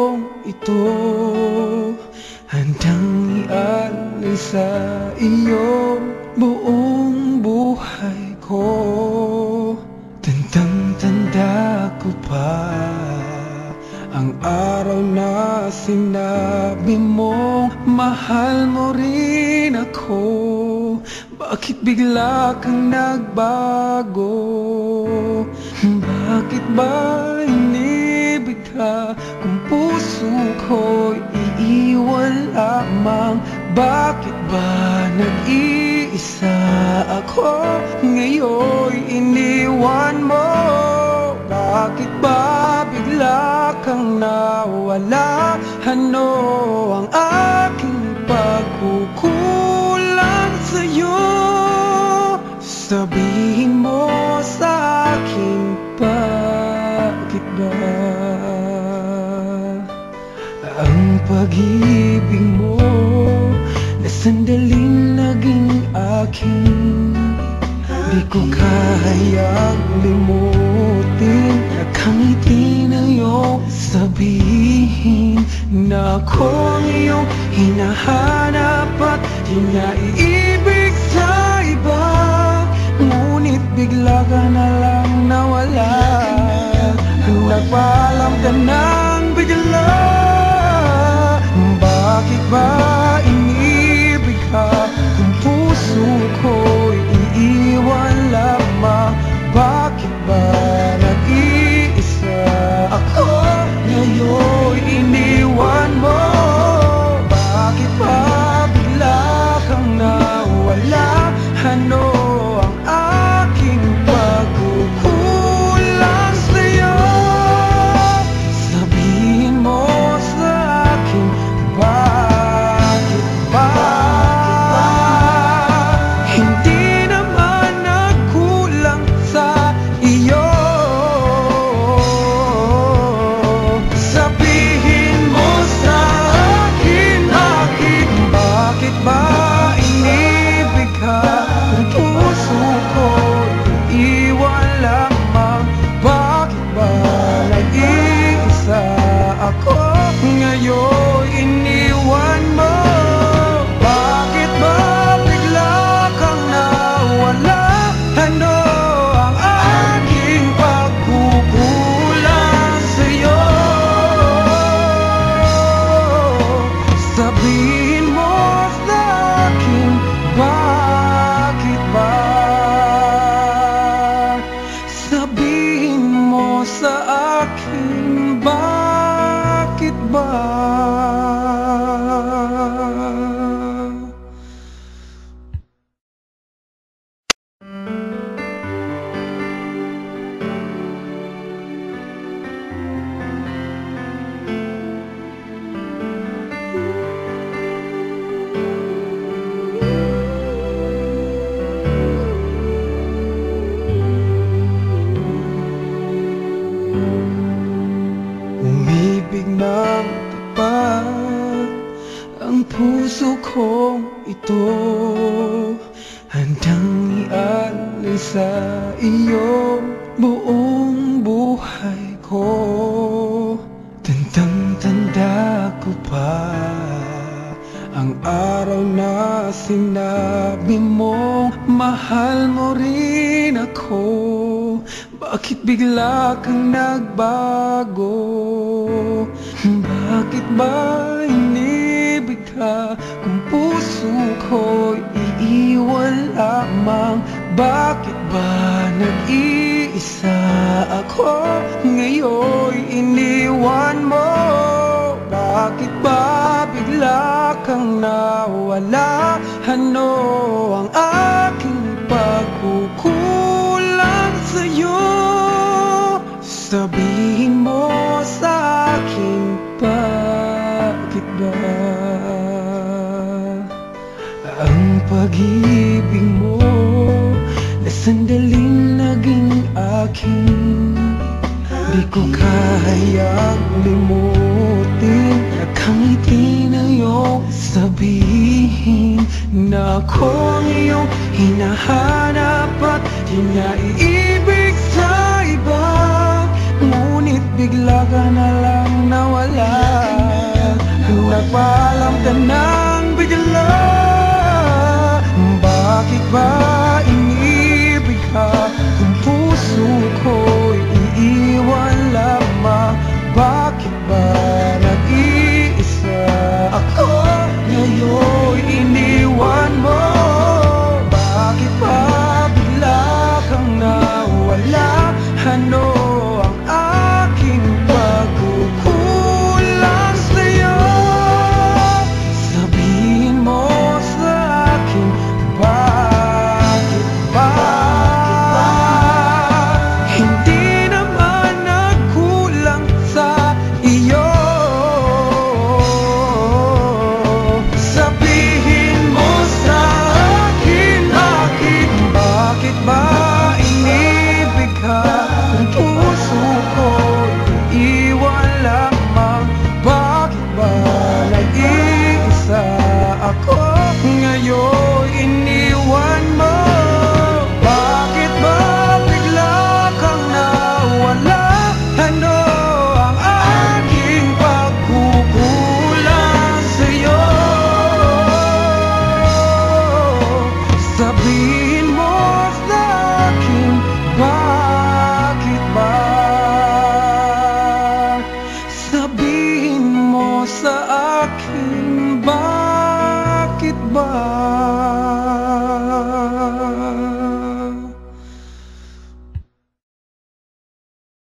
mundong ito. Handang ialay sa iyo buong buhay ko. Tandang-tanda ko pa Ang araw na sinabi mong mahal mo rin ako. Bakit bigla kang nagbago? Bakit ba inibig ka kung puso ko'y iiwan lamang. Bakit ba nag-iisa ako? Ngayon'y iniwan mo. Bakit ba bigla kang nawala? Ano ang aking pagkukulang sa'yo? Sabihin mo sa akin bakit ba pag-ibig mo na sandaling naging akin Di ko kayang limutin Nakangiti na iyong sabihin Na ako iyong hinahanap at di ito Handang ialay sa iyo Buong buhay ko Tandang-tanda ko pa Ang araw na sinabi mo Mahal mo rin ako Bakit bigla kang nagbago? Bakit ba inibig ka puso ko'y iiwan lamang. Bakit ba nag-iisa ako? Ngayon'y iniwan mo. Bakit ba Di ko kayang limutin Nakangiti na iyong sabihin Na ako ang iyong hinahanap at di mo sa